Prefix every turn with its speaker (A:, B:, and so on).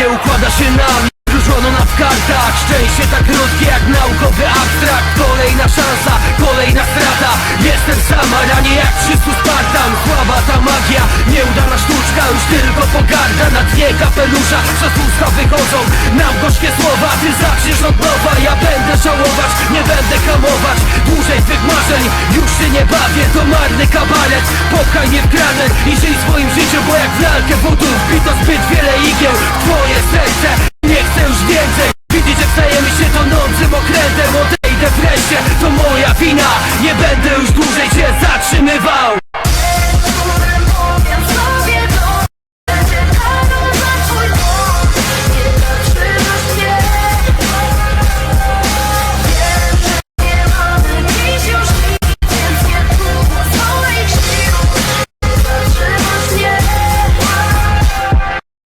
A: nie układa się nam Różono nas w kartach. Szczęście tak krótkie jak naukowy abstrakt. Kolejna szansa, kolejna strata. Jestem sama, ranie jak 300 Spartan. Słaba ta magia, nieudana sztuczka. Już tylko pogarda na dnie kapelusza. Przez usta wychodzą nam gorzkie słowa. Ty zaczniesz od nowa, ja będę żałować Nie będę hamować. Dłużej tych marzeń Już się nie bawię, to marny kabaret. Popchaj mnie w kranę i żyj swoim życiem Bo jak w lalkę wodów. Wbito zbyt wiele igieł serce Nie chcę już więcej. Widzieć jak stajemy się tonącym okrętem Odejdę wreszcie, to moja wina Nie będę już dłużej cię zatrzymywał.